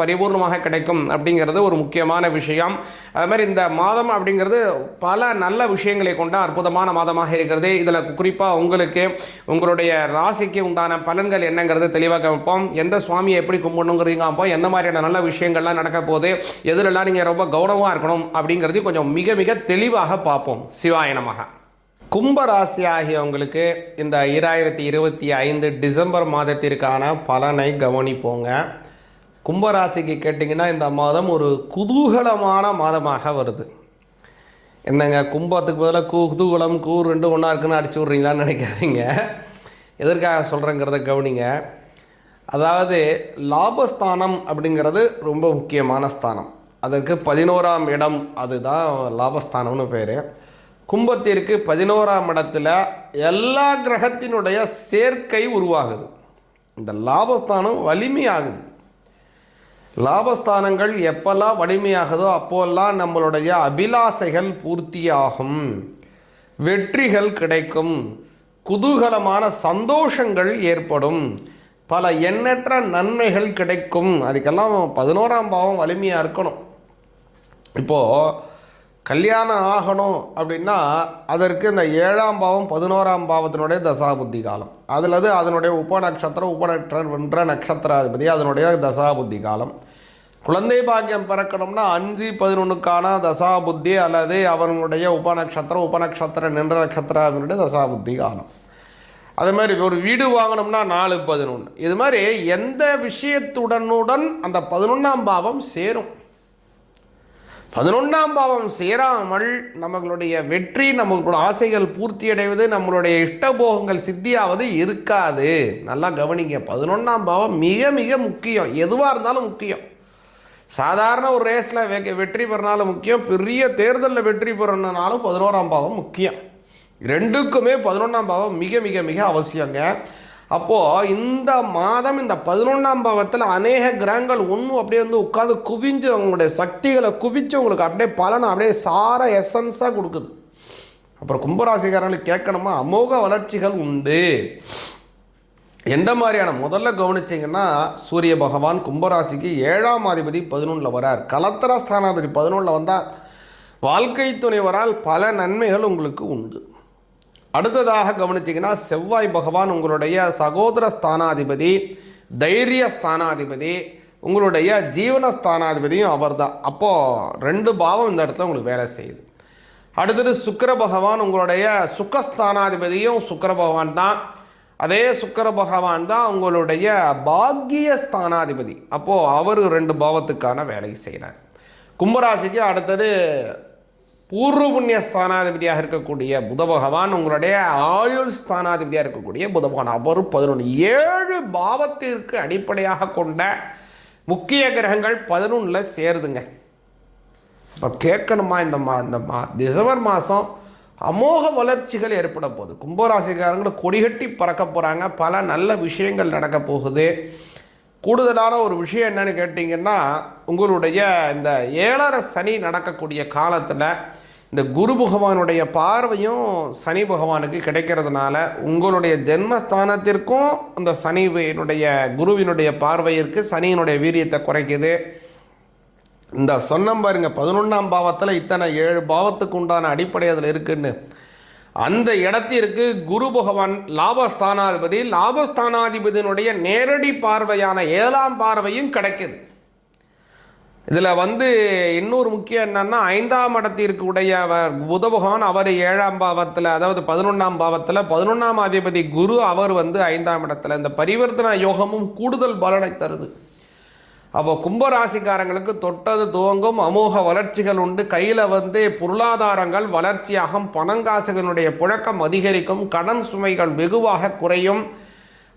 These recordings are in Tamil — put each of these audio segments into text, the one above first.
பரிபூர்ணமாக கிடைக்கும் அப்படிங்கிறது ஒரு முக்கியமான விஷயம். அது மாதிரி இந்த மாதம் அப்படிங்கிறது பல நல்ல விஷயங்களை கொண்ட அற்புதமான மாதமாக இருக்கிறது. இதில் குறிப்பாக உங்களுக்கு உங்களுடைய ராசிக்கு உண்டான பலன்கள் என்னங்கிறது தெளிவாக வைப்போம். எந்த சுவாமியை எப்படி கும்பிடணுங்கிறீங்க அப்போ எந்த மாதிரியான நல்ல விஷயங்கள்லாம் நடக்க போகுது எதிரெல்லாம் நீங்கள் ரொம்ப கௌரவமாக இருக்கணும் அப்படிங்கிறதையும் கொஞ்சம் மிக மிக தெளிவாக பார்ப்போம். சிவாயனமாக நமக. கும்பராசி ஆகியவங்களுக்கு இந்த ஈராயிரத்தி இருபத்தி ஐந்து டிசம்பர் மாதத்திற்கான பலனை கவனிப்போங்க. கும்பராசிக்கு கேட்டிங்கன்னா இந்த மாதம் ஒரு குதூகலமான மாதமாக வருது. என்னங்க கும்பத்துக்கு பதிலாக குதூகலம் கூ ரெண்டு ஒன்றா இருக்குன்னு அடிச்சு விட்றீங்களான்னு நினைக்காதீங்க. எதற்காக சொல்கிறேங்கிறத கவனிங்க. அதாவது லாபஸ்தானம் அப்படிங்கிறது ரொம்ப முக்கியமான ஸ்தானம். அதற்கு பதினோராம் இடம் அதுதான் லாபஸ்தானம்னு பேர். கும்பத்திற்கு பதினோராம் இடத்துல எல்லா கிரகத்தினுடைய சேர்க்கை உருவாகுது. இந்த லாபஸ்தானம் வலிமையாகுது. லாபஸ்தானங்கள் எப்பெல்லாம் வலிமையாகுதோ அப்போல்லாம் நம்மளுடைய அபிலாசைகள் பூர்த்தியாகும். வெற்றிகள் கிடைக்கும். குதூகலமான சந்தோஷங்கள் ஏற்படும். பல எண்ணற்ற நன்மைகள் கிடைக்கும். அதுக்கெல்லாம் பதினோராம் பாவம் வலிமையாக இருக்கணும். இப்போது கல்யாணம் ஆகணும் அப்படின்னா அதற்கு இந்த ஏழாம் பாவம் பதினோராம் பாவத்தினுடைய தசாபுத்தி காலம். அதில் அது அதனுடைய உப நட்சத்திரம் உபநட்ச நட்சத்திராதிபதி அதனுடைய தசாபுத்தி காலம். குழந்தை பாக்கியம் பிறக்கணும்னா அஞ்சு பதினொன்றுக்கான தசாபுத்தி அல்லது அவனுடைய உபநட்சத்திரம் உபநட்சத்திர நின்ற நட்சத்திராவினுடைய தசாபுத்தி காலம். அது மாதிரி ஒரு வீடு வாங்கணும்னா நாலு பதினொன்று இது மாதிரி எந்த விஷயத்துடனுடன் அந்த பதினொன்றாம் பாவம் சேரும். பதினொன்றாம் பாவம் சேராமல் நம்மளுடைய வெற்றி நம்மளுடைய ஆசைகள் பூர்த்தி அடைவது நம்மளுடைய இஷ்டபோகங்கள் சித்தியாவது இருக்காது. நல்லா கவனிங்க. பதினொன்றாம் பாவம் மிக மிக முக்கியம். எதுவாக இருந்தாலும் முக்கியம். சாதாரண ஒரு ரேஸில் வெற்றி பெறனாலும் முக்கியம். பெரிய தேர்தலில் வெற்றி பெறணுனாலும் பதினோராம் பாவம் முக்கியம். ரெண்டுக்குமே பதினொன்றாம் பாவம் மிக மிக மிக அவசியங்க. அப்போது இந்த மாதம் இந்த பதினொன்றாம் பாவத்தில் அநேக கிரகங்கள் ஒன்றும் அப்படியே வந்து உட்காந்து குவிஞ்சு அவங்களுடைய சக்திகளை குவிச்சு உங்களுக்கு அப்படியே பலனை அப்படியே சார எசன்ஸாக கொடுக்குது. அப்புறம் கும்பராசிக்காரங்களுக்கு கேட்கணுமா? அமோக வளர்ச்சிகள் உண்டு. எந்த மாதிரியான? முதல்ல கவனிச்சிங்கன்னா சூரிய பகவான் கும்பராசிக்கு ஏழாம் அதிபதி பதினொன்றில் வரார். கலத்தர ஸ்தானாதிபதி பதினொன்றில் வந்தால் வாழ்க்கை துணைவரால் பல நன்மைகள் உங்களுக்கு உண்டு. அடுத்ததாக கவனிச்சிங்கன்னா செவ்வாய் பகவான் உங்களுடைய சகோதர ஸ்தானாதிபதி தைரிய ஸ்தானாதிபதி உங்களுடைய ஜீவன ஸ்தானாதிபதியும் அவர் தான் அப்போது ரெண்டு பாவம் இந்த இடத்துல உங்களுக்கு வேலை செய்யுது. அடுத்தது சுக்கர பகவான் உங்களுடைய சுக்கஸ்தானாதிபதியும் சுக்கர பகவான் தான். அதே சுக்கர பகவான் தான் உங்களுடைய பாக்கிய ஸ்தானாதிபதி. அப்போது அவர் ரெண்டு பாவத்துக்கான வேலை செய்கிறார் கும்பராசிக்கு அடுத்தது பூர்வ புண்ணிய ஸ்தானாதிபதியாக இருக்கக்கூடிய புத பகவான் உங்களுடைய ஆயுள் ஸ்தானாதிபதியாக இருக்கக்கூடிய புத பகவான் அவர் பதினொன்று ஏழு பாவத்திற்கு அடிப்படையாக கொண்ட முக்கிய கிரகங்கள் பதினொன்றில் சேருதுங்க. இப்போ கேட்கணுமா இந்த மா இந்த மா டிசம்பர் மாதம் அமோக வளர்ச்சிகள் ஏற்பட போகுது. கும்பராசிக்காரங்களை கொடிகட்டி பறக்க போகிறாங்க பல நல்ல விஷயங்கள் நடக்க போகுது. கூடுதலான ஒரு விஷயம் என்னன்னு கேட்டிங்கன்னா உங்களுடைய இந்த ஏழரை சனி நடக்கக்கூடிய காலத்தில் இந்த குரு பகவானுடைய பார்வையும் சனி பகவானுக்கு கிடைக்கிறதுனால உங்களுடைய ஜென்மஸ்தானத்திற்கும் அந்த சனிவையினுடைய குருவினுடைய பார்வையிற்கு சனியினுடைய வீரியத்தை குறைக்குது. இந்த சொன்னம் பாருங்க பதினொன்றாம் பாவத்தில் இத்தனை ஏழு பாவத்துக்கு உண்டான அடிப்படை அதில் இருக்குன்னு. அந்த இடத்திற்கு குரு பகவான் லாபஸ்தானாதிபதி லாபஸ்தானாதிபதியினுடைய நேரடி பார்வையான ஏழாம் பார்வையும் கிடைக்குது. இதில் வந்து இன்னொரு முக்கியம் என்னன்னா ஐந்தாம் இடத்திற்கு உடைய புத பகவான் அவர் ஏழாம் பாவத்தில் அதாவது பதினொன்றாம் பாவத்தில் பதினொன்றாம் அதிபதி குரு அவர் வந்து ஐந்தாம் இடத்துல. இந்த பரிவர்த்தனா யோகமும் கூடுதல் பலனை தருது. அப்போ கும்பராசிக்காரங்களுக்கு தொட்டது துவங்கும் அமோக வளர்ச்சிகள் உண்டு. கையில் வந்து பொருளாதாரங்கள் வளர்ச்சியாகும் பணங்காசுகளுடைய புழக்கம் அதிகரிக்கும் கடன் சுமைகள் வெகுவாக குறையும்.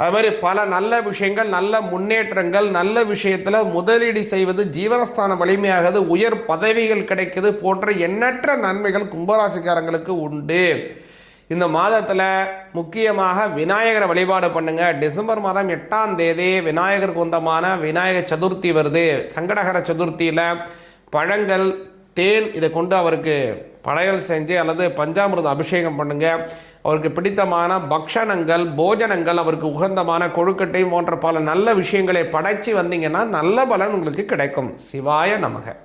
அது மாதிரி பல நல்ல விஷயங்கள் நல்ல முன்னேற்றங்கள் நல்ல விஷயத்தில் முதலீடு செய்வது ஜீவனஸ்தான வலிமையாகிறது உயர் பதவிகள் கிடைக்குது போன்ற எண்ணற்ற நன்மைகள் கும்பராசிக்காரங்களுக்கு உண்டு. இந்த மாதத்தில் முக்கியமாக விநாயகரை வழிபாடு பண்ணுங்க. டிசம்பர் மாதம் எட்டாம் தேதி விநாயகர் குந்தமான விநாயகர் சதுர்த்தி வருது. சங்கடகர சதுர்த்தியில் பழங்கள் தேன் இதை கொண்டு அவருக்கு படையல் செஞ்சு அல்லது பஞ்சாமிரதம் அபிஷேகம் பண்ணுங்க. அவருக்கு பிடித்தமான பக்ஷணங்கள் போஜனங்கள் அவருக்கு உகந்தமான கொழுக்கட்டை போன்ற பல நல்ல விஷயங்களை படைச்சி வந்தீங்கன்னா நல்ல பலன் உங்களுக்கு கிடைக்கும். சிவாய நமக.